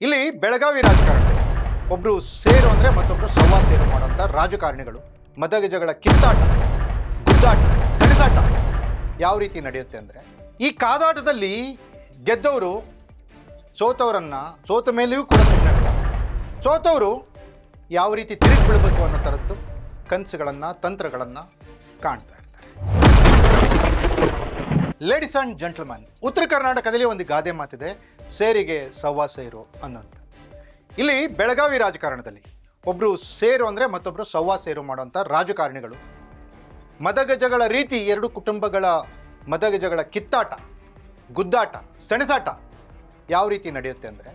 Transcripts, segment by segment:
ಇಲ್ಲಿ ಬೆಳಗಾವಿ ರಾಜಕಾರಣ, ಒಬ್ರು ಸೇರು ಅಂದ್ರೆ ಮತ್ತೊಬ್ರು ಸವಾ ಸೇರು ಮಾಡುವಂಥ ರಾಜಕಾರಣಿಗಳು, ಮದಗಜಗಳ ಕಿತ್ತಾಟ, ಗುದ್ದಾಟ ಸೆಣಸಾಟ ಯಾವ ರೀತಿ ನಡೆಯುತ್ತೆ ಅಂದ್ರೆ, ಈ ಕಾದಾಟದಲ್ಲಿ ಗೆದ್ದವರು ಸೋತವರನ್ನ ಸೋತ ಮೇಲೆಯೂ ಕೂಡ ಸೋತವರು ಯಾವ ರೀತಿ ತಿರುಗಿ ಬೀಳಬೇಕು ಅನ್ನೋ ಥರದ್ದು ಕನಸುಗಳನ್ನು, ತಂತ್ರಗಳನ್ನು ಕಾಣ್ತಾ ಇರ್ತಾರೆ ಲೇಡೀಸ್ ಆ್ಯಂಡ್ ಜೆಂಟ್ಲ್ಮನ್ ಉತ್ತರ ಕರ್ನಾಟಕದಲ್ಲಿ ಒಂದು ಗಾದೆ ಮಾತಿದೆ, ಸೇರಿಗೆ ಸವ್ವಾ ಸೇರು ಅನ್ನೋಂಥ ಇಲ್ಲಿ ಬೆಳಗಾವಿ ರಾಜಕಾರಣದಲ್ಲಿ ಒಬ್ಬರು ಸೇರು ಅಂದರೆ ಮತ್ತೊಬ್ಬರು ಸವ್ವಾ ಸೇರು ಮಾಡುವಂಥ ರಾಜಕಾರಣಿಗಳು. ಮದಗಜಗಳ ರೀತಿ ಎರಡು ಕುಟುಂಬಗಳ ಮದಗಜಗಳ ಕಿತ್ತಾಟ, ಗುದ್ದಾಟ, ಸೆಣಸಾಟ ಯಾವ ರೀತಿ ನಡೆಯುತ್ತೆ ಅಂದರೆ,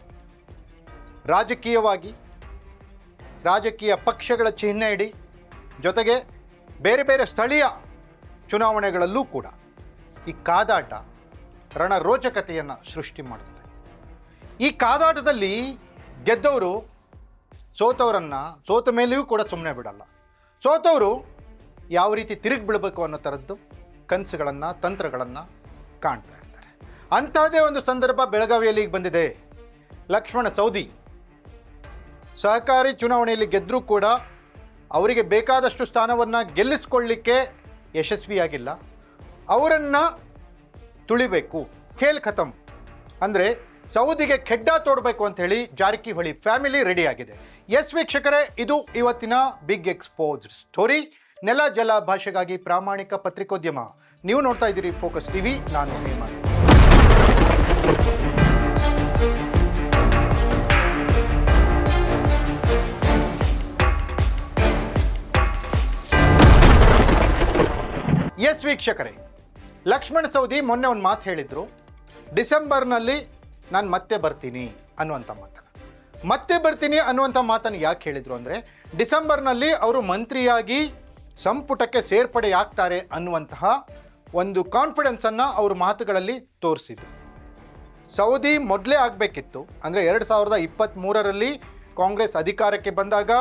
ರಾಜಕೀಯವಾಗಿ, ರಾಜಕೀಯ ಪಕ್ಷಗಳ ಚಿಹ್ನೆ ಇಡಿ, ಜೊತೆಗೆ ಬೇರೆ ಬೇರೆ ಸ್ಥಳೀಯ ಚುನಾವಣೆಗಳಲ್ಲೂ ಕೂಡ ಈ ಕಾದಾಟ ರಣರೋಚಕತೆಯನ್ನು ಸೃಷ್ಟಿ ಮಾಡುತ್ತೆ ಈ ಕಾದಾಟದಲ್ಲಿ ಗೆದ್ದವರು ಸೋತವರನ್ನು, ಸೋತ ಮೇಲೆಯೂ ಕೂಡ ಸುಮ್ಮನೆ ಬಿಡಲ್ಲ. ಸೋತವರು ಯಾವ ರೀತಿ ತಿರುಗಿ ಬೀಳಬೇಕು ಅನ್ನೋ ಥರದ್ದು ಕನಸುಗಳನ್ನು, ತಂತ್ರಗಳನ್ನು ಕಾಣ್ತಾ ಇರ್ತಾರೆ. ಅಂಥದ್ದೇ ಒಂದು ಸಂದರ್ಭ ಬೆಳಗಾವಿಯಲ್ಲಿ ಈಗ ಬಂದಿದೆ. ಲಕ್ಷ್ಮಣ ಸೌದಿ ಸಹಕಾರಿ ಚುನಾವಣೆಯಲ್ಲಿ ಗೆದ್ದರೂ ಕೂಡ ಅವರಿಗೆ ಬೇಕಾದಷ್ಟು ಸ್ಥಾನವನ್ನು ಗೆಲ್ಲಿಸ್ಕೊಳ್ಳಿಕ್ಕೆ ಯಶಸ್ವಿಯಾಗಿಲ್ಲ. ಅವರನ್ನು ತುಳಿಬೇಕು, ಖೇಲ್ ಖತಮ್ ಅಂದರೆ ಸೌದಿಗೆ ಖೆಡ್ಡ ತೋಡಬೇಕು ಅಂತ ಹೇಳಿ ಜಾರಕಿಹೊಳಿ ಫ್ಯಾಮಿಲಿ ರೆಡಿ ಆಗಿದೆ. ಎಸ್ ವೀಕ್ಷಕರೇ, ಇದು ಇವತ್ತಿನ ಬಿಗ್ ಎಕ್ಸ್ಪೋಸ್ ಸ್ಟೋರಿ ನೆಲ ಜಲ ಭಾಷೆಗಾಗಿ ಪ್ರಾಮಾಣಿಕ ಪತ್ರಿಕೋದ್ಯಮ. ನೀವು ನೋಡ್ತಾ ಇದ್ದೀರಿ ಫೋಕಸ್ ಟಿವಿ ನಾನು ಎಸ್ ವೀಕ್ಷಕರೇ ಲಕ್ಷ್ಮಣ ಸೌದಿ ಮೊನ್ನೆ ಒಂದು ಮಾತು ಹೇಳಿದರು, ಡಿಸೆಂಬರ್ನಲ್ಲಿ ನಾನು ಮತ್ತೆ ಬರ್ತೀನಿ ಅನ್ನುವಂಥ ಮಾತನ್ನು ಮತ್ತೆ ಬರ್ತೀನಿ ಅನ್ನುವಂಥ ಮಾತನ್ನು ಯಾಕೆ ಹೇಳಿದರು ಅಂದರೆ, ಡಿಸೆಂಬರ್ನಲ್ಲಿ ಅವರು ಮಂತ್ರಿಯಾಗಿ ಸಂಪುಟಕ್ಕೆ ಸೇರ್ಪಡೆಯಾಗ್ತಾರೆ ಅನ್ನುವಂತಹ ಒಂದು ಕಾನ್ಫಿಡೆನ್ಸನ್ನು ಅವ್ರ ಮಾತುಗಳಲ್ಲಿ ತೋರಿಸಿದರು. ಸೌದಿ ಮೊದಲೇ ಆಗಬೇಕಿತ್ತು. ಅಂದರೆ ಎರಡು ಸಾವಿರದ ಇಪ್ಪತ್ತ್ಮೂರರಲ್ಲಿ ಕಾಂಗ್ರೆಸ್ ಅಧಿಕಾರಕ್ಕೆ ಬಂದಾಗ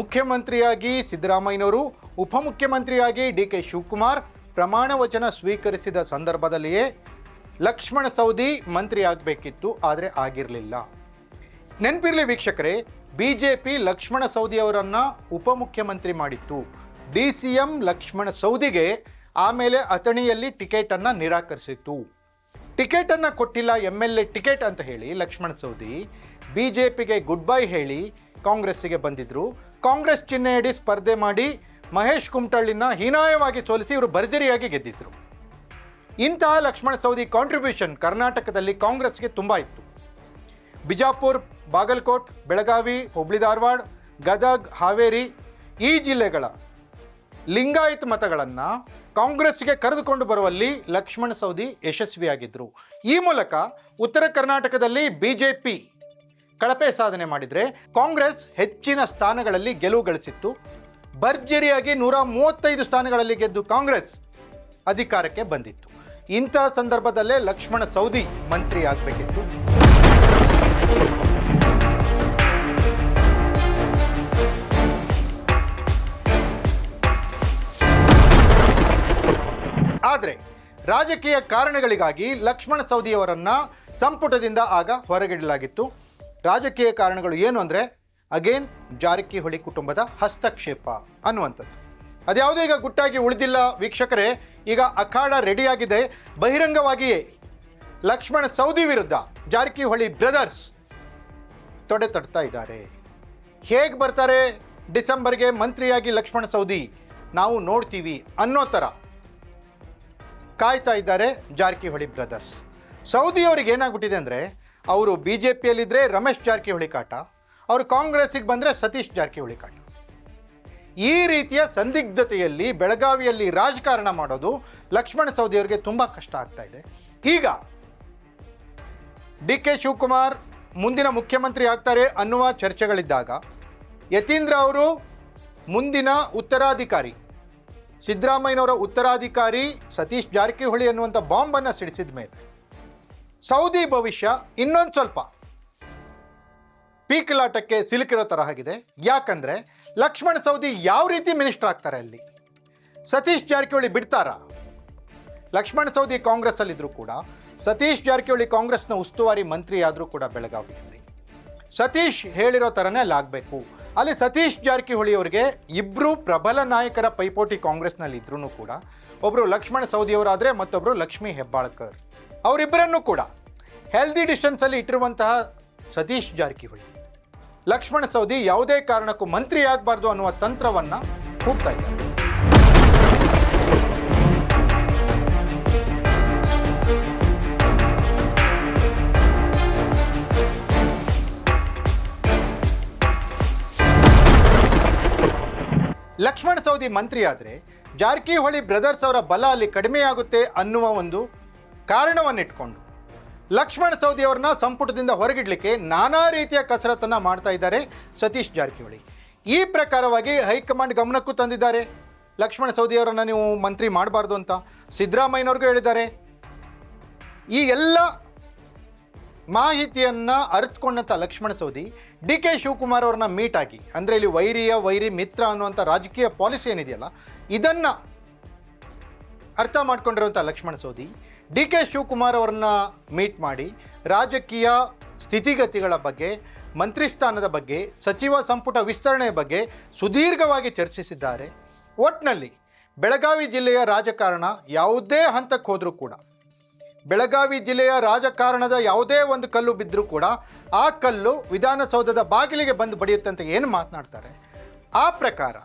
ಮುಖ್ಯಮಂತ್ರಿಯಾಗಿ ಸಿದ್ದರಾಮಯ್ಯನವರು, ಉಪಮುಖ್ಯಮಂತ್ರಿಯಾಗಿ ಡಿ ಕೆ ಶಿವಕುಮಾರ್ ಪ್ರಮಾಣ ವಚನ ಸ್ವೀಕರಿಸಿದ ಸಂದರ್ಭದಲ್ಲಿಯೇ ಲಕ್ಷ್ಮಣ ಸೌದಿ ಮಂತ್ರಿ ಆಗಬೇಕಿತ್ತು ಆದರೆ ಆಗಿರಲಿಲ್ಲ. ನೆನಪಿರಲಿ ವೀಕ್ಷಕರೇ B J P Lakshmana Savadi ಅವರನ್ನು ಉಪಮುಖ್ಯಮಂತ್ರಿ ಮಾಡಿತ್ತು. ಡಿ ಸಿ ಎಂ ಲಕ್ಷ್ಮಣ ಸೌದಿಗೆ ಆಮೇಲೆ ಅಥಣಿಯಲ್ಲಿ ಟಿಕೆಟನ್ನು ನಿರಾಕರಿಸಿತ್ತು. ಟಿಕೆಟನ್ನು ಕೊಟ್ಟಿಲ್ಲ ಎಂ ಎಲ್ ಎ ಟಿಕೆಟ್ ಅಂತ ಹೇಳಿ ಲಕ್ಷ್ಮಣ ಸೌದಿ ಬಿ ಜೆ ಪಿಗೆ ಗುಡ್ ಬೈ ಹೇಳಿ ಕಾಂಗ್ರೆಸ್ಸಿಗೆ ಬಂದಿದ್ದರು ಕಾಂಗ್ರೆಸ್ ಚಿಹ್ನೆಯಡಿ ಸ್ಪರ್ಧೆ ಮಾಡಿ ಮಹೇಶ್ ಕುಮಟಳ್ಳಿನ ಹೀನಾಯವಾಗಿ ಸೋಲಿಸಿ ಇವರು ಭರ್ಜರಿಯಾಗಿ ಗೆದ್ದಿದ್ರು. ಇಂತಹ ಲಕ್ಷ್ಮಣ ಸೌದಿ ಕಾಂಟ್ರಿಬ್ಯೂಷನ್ ಕರ್ನಾಟಕದಲ್ಲಿ ಕಾಂಗ್ರೆಸ್ಗೆ ತುಂಬ ಇತ್ತು. ಬಿಜಾಪುರ್, ಬಾಗಲಕೋಟ್, ಬೆಳಗಾವಿ, ಹುಬ್ಳಿ, ಧಾರವಾಡ, ಗದಗ್, ಹಾವೇರಿ ಈ ಜಿಲ್ಲೆಗಳ ಲಿಂಗಾಯತ್ ಮತಗಳನ್ನು ಕಾಂಗ್ರೆಸ್ಗೆ ಕರೆದುಕೊಂಡು ಬರುವಲ್ಲಿ ಲಕ್ಷ್ಮಣ ಸೌದಿ ಯಶಸ್ವಿಯಾಗಿದ್ದರು ಈ ಮೂಲಕ ಉತ್ತರ ಕರ್ನಾಟಕದಲ್ಲಿ ಬಿ ಜೆ ಪಿ ಕಳಪೆ ಸಾಧನೆ ಮಾಡಿದರೆ ಕಾಂಗ್ರೆಸ್ ಹೆಚ್ಚಿನ ಸ್ಥಾನಗಳಲ್ಲಿ ಗೆಲುವು ಗಳಿಸಿತ್ತು. ಭರ್ಜರಿಯಾಗಿ ನೂರ ಮೂವತ್ತೈದು ಸ್ಥಾನಗಳಲ್ಲಿ ಗೆದ್ದು ಕಾಂಗ್ರೆಸ್ ಅಧಿಕಾರಕ್ಕೆ ಬಂದಿತ್ತು. ಇಂತಹ ಸಂದರ್ಭದಲ್ಲೇ ಲಕ್ಷ್ಮಣ ಸೌದಿ ಮಂತ್ರಿ ಆಗಬೇಕಿತ್ತು. ಆದರೆ ರಾಜಕೀಯ ಕಾರಣಗಳಿಗಾಗಿ ಲಕ್ಷ್ಮಣ ಸೌದಿಯವರನ್ನು ಸಂಪುಟದಿಂದ ಆಗ ಹೊರಗಿಡಲಾಗಿತ್ತು. ರಾಜಕೀಯ ಕಾರಣಗಳು ಏನು ಅಂದರೆ ಅಗೇನ್ ಜಾರಕಿಹೊಳಿ ಕುಟುಂಬದ ಹಸ್ತಕ್ಷೇಪ ಅನ್ನುವಂಥದ್ದು. ಅದ್ಯಾವುದೇ ಈಗ ಗುಟ್ಟಾಗಿ ಉಳಿದಿಲ್ಲ ವೀಕ್ಷಕರೇ, ಈಗ ಅಖಾಡ ರೆಡಿಯಾಗಿದೆ. ಬಹಿರಂಗವಾಗಿಯೇ ಲಕ್ಷ್ಮಣ ಸೌದಿ ವಿರುದ್ಧ ಜಾರಕಿಹೊಳಿ ಬ್ರದರ್ಸ್ ತೊಡೆ ತಡ್ತಾ ಇದ್ದಾರೆ. ಹೇಗೆ ಬರ್ತಾರೆ? ಡಿಸೆಂಬರ್ಗೆ ಮಂತ್ರಿಯಾಗಿ ಲಕ್ಷ್ಮಣ ಸೌದಿ ನಾವು ನೋಡ್ತೀವಿ ಅನ್ನೋ ಥರ ಕಾಯ್ತಾ ಇದ್ದಾರೆ ಜಾರಕಿಹೊಳಿ ಬ್ರದರ್ಸ್. ಸೌದಿಯವರಿಗೆ ಏನಾಗ್ಬಿಟ್ಟಿದೆ ಅಂದರೆ, ಅವರು ಬಿ ಜೆ ಪಿಯಲ್ಲಿದ್ದರೆ ರಮೇಶ್ ಜಾರಕಿಹೊಳಿ ಕಾಟ ಅವರು ಕಾಂಗ್ರೆಸ್ಸಿಗೆ ಬಂದರೆ ಸತೀಶ್ ಜಾರಕಿಹೊಳಿ ಕಾಟ ಈ ರೀತಿಯ ಸಂದಿಗ್ಧತೆಯಲ್ಲಿ ಬೆಳಗಾವಿಯಲ್ಲಿ ರಾಜಕಾರಣ ಮಾಡೋದು ಲಕ್ಷ್ಮಣ ಸವದಿಯವರಿಗೆ ತುಂಬ ಕಷ್ಟ ಆಗ್ತಾ ಇದೆ. ಈಗ ಡಿ ಕೆ ಶಿವಕುಮಾರ್ ಮುಂದಿನ ಮುಖ್ಯಮಂತ್ರಿ ಆಗ್ತಾರೆ ಅನ್ನುವ ಚರ್ಚೆಗಳಿದ್ದಾಗ ಯತೀಂದ್ರ ಅವರು ಮುಂದಿನ ಉತ್ತರಾಧಿಕಾರಿ, ಸಿದ್ದರಾಮಯ್ಯನವರ ಉತ್ತರಾಧಿಕಾರಿ, ಸತೀಶ್ ಜಾರಕಿಹೊಳಿ ಅನ್ನುವಂಥ ಬಾಂಬನ್ನು ಸಿಡಿಸಿದ ಮೇಲೆ. ಸೌದಿ ಭವಿಷ್ಯ ಇನ್ನೊಂದು ಸ್ವಲ್ಪ. ಪೀಕಲಾಟಕ್ಕೆ ಸಿಲುಕಿರೋ ಥರ ಆಗಿದೆ. ಯಾಕಂದರೆ ಲಕ್ಷ್ಮಣ ಸೌದಿ ಯಾವ ರೀತಿ ಮಿನಿಸ್ಟರ್ ಆಗ್ತಾರೆ ಅಲ್ಲಿ? ಸತೀಶ್ ಜಾರಕಿಹೊಳಿ ಬಿಡ್ತಾರಾ? ಲಕ್ಷ್ಮಣ ಸೌದಿ ಕಾಂಗ್ರೆಸ್ಸಲ್ಲಿದ್ದರೂ ಕೂಡ, ಸತೀಶ್ ಜಾರಕಿಹೊಳಿ ಕಾಂಗ್ರೆಸ್ನ ಉಸ್ತುವಾರಿ ಮಂತ್ರಿ ಆದರೂ ಕೂಡ ಬೆಳಗಾವಿಯಲ್ಲಿ. ಸತೀಶ್ ಹೇಳಿರೋ ಥರನೇ ಅಲ್ಲಿ ಆಗಬೇಕು. ಅಲ್ಲಿ ಸತೀಶ್ ಜಾರಕಿಹೊಳಿ ಅವರಿಗೆ ಇಬ್ಬರು ಪ್ರಬಲ ನಾಯಕರ ಪೈಪೋಟಿ ಕಾಂಗ್ರೆಸ್ನಲ್ಲಿ ಇದ್ರೂ ಕೂಡ ಒಬ್ಬರು ಲಕ್ಷ್ಮಣ ಸವದಿಯವರಾದರೆ ಮತ್ತೊಬ್ಬರು ಲಕ್ಷ್ಮೀ ಹೆಬ್ಬಾಳ್ಕರ್. ಅವರಿಬ್ಬರನ್ನು ಕೂಡ. ಹೆಲ್ದಿ ಡಿಸ್ಟೆನ್ಸಲ್ಲಿ ಇಟ್ಟಿರುವಂತಹ ಸತೀಶ್ ಜಾರಕಿಹೊಳಿ. ಲಕ್ಷ್ಮಣ ಸವದಿ ಯಾವುದೇ ಕಾರಣಕ್ಕೂ ಮಂತ್ರಿ ಆಗಬಾರ್ದು ಅನ್ನುವ ತಂತ್ರವನ್ನು ಹೋಗ್ತಾ ಇದ್ದಾರೆ ಲಕ್ಷ್ಮಣ ಸವದಿ ಮಂತ್ರಿ ಆದರೆ ಜಾರಕಿಹೊಳಿ ಬ್ರದರ್ಸ್ ಅವರ ಬಲ ಅಲ್ಲಿ ಕಡಿಮೆಯಾಗುತ್ತೆ ಅನ್ನುವ ಒಂದು ಕಾರಣವನ್ನಿಟ್ಕೊಂಡು ಲಕ್ಷ್ಮಣ ಸೌದಿ ಸಂಪುಟದಿಂದ ಹೊರಗಿಡಲಿಕ್ಕೆ ನಾನಾ ರೀತಿಯ ಕಸರತ್ತನ್ನು ಮಾಡ್ತಾ ಇದ್ದಾರೆ ಸತೀಶ್ ಜಾರಕಿಹೊಳಿ. ಈ ಪ್ರಕಾರವಾಗಿ ಹೈಕಮಾಂಡ್ ಗಮನಕ್ಕೂ ತಂದಿದ್ದಾರೆ. ಲಕ್ಷ್ಮಣ ಸೌದಿ ಅವರನ್ನು ನೀವು ಮಂತ್ರಿ ಮಾಡಬಾರ್ದು ಅಂತ ಸಿದ್ದರಾಮಯ್ಯನವ್ರಿಗೂ ಹೇಳಿದ್ದಾರೆ. ಈ ಎಲ್ಲ ಮಾಹಿತಿಯನ್ನು ಅರಿತುಕೊಂಡಂಥ ಲಕ್ಷ್ಮಣ ಸವದಿ ಡಿ ಕೆ ಶಿವಕುಮಾರ್ ಅವ್ರನ್ನ ಮೀಟ್ ಆಗಿ, ಅಂದರೆ ಇಲ್ಲಿ ವೈರಿಯ ವೈರಿ ಮಿತ್ರ ಅನ್ನುವಂಥ ರಾಜಕೀಯ ಪಾಲಿಸಿ ಏನಿದೆಯಲ್ಲ, ಇದನ್ನು ಅರ್ಥ ಮಾಡ್ಕೊಂಡಿರುವಂಥ ಲಕ್ಷ್ಮಣ ಸವದಿ ಡಿ ಕೆ ಶಿವಕುಮಾರ್ ಅವರನ್ನ ಮೀಟ್ ಮಾಡಿ ರಾಜಕೀಯ ಸ್ಥಿತಿಗತಿಗಳ ಬಗ್ಗೆ, ಮಂತ್ರಿ ಸ್ಥಾನದ ಬಗ್ಗೆ, ಸಚಿವ ಸಂಪುಟ ವಿಸ್ತರಣೆಯ ಬಗ್ಗೆ ಸುದೀರ್ಘವಾಗಿ ಚರ್ಚಿಸಿದ್ದಾರೆ. ಒಟ್ನಲ್ಲಿ ಬೆಳಗಾವಿ ಜಿಲ್ಲೆಯ ರಾಜಕಾರಣ ಯಾವುದೇ ಹಂತಕ್ಕೆ ಹೋದರೂ ಕೂಡ, ಬೆಳಗಾವಿ ಜಿಲ್ಲೆಯ ರಾಜಕಾರಣದ ಯಾವುದೇ ಒಂದು ಕಲ್ಲು ಬಿದ್ದರೂ ಕೂಡ ಆ ಕಲ್ಲು ವಿಧಾನಸೌಧದ ಬಾಗಿಲಿಗೆ ಬಂದು ಬಡಿಯುತ್ತಂತೆ ಏನು ಮಾತನಾಡ್ತಾರೆ? ಆ ಪ್ರಕಾರ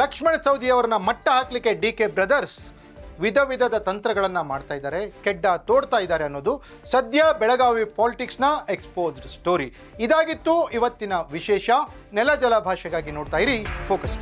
ಲಕ್ಷ್ಮಣ ಸೌದಿಯವರನ್ನ ಮಟ್ಟ ಹಾಕಲಿಕ್ಕೆ ಡಿ ಕೆ ಬ್ರದರ್ಸ್ ವಿಧ ವಿಧದ ತಂತ್ರಗಳನ್ನು ಮಾಡ್ತಾ ಇದ್ದಾರೆ ಕೆಡ್ಡ ತೋಡ್ತಾ ಇದ್ದಾರೆ ಅನ್ನೋದು ಸದ್ಯ ಬೆಳಗಾವಿ ಪಾಲಿಟಿಕ್ಸ್ನ ಎಕ್ಸ್ಪೋಸ್ಡ್ ಸ್ಟೋರಿ ಇದಾಗಿತ್ತು ಇವತ್ತಿನ ವಿಶೇಷ ನೆಲ ಜಲ ಭಾಷೆಗಾಗಿ ನೋಡ್ತಾ ಇರಿ ಫೋಕಸ್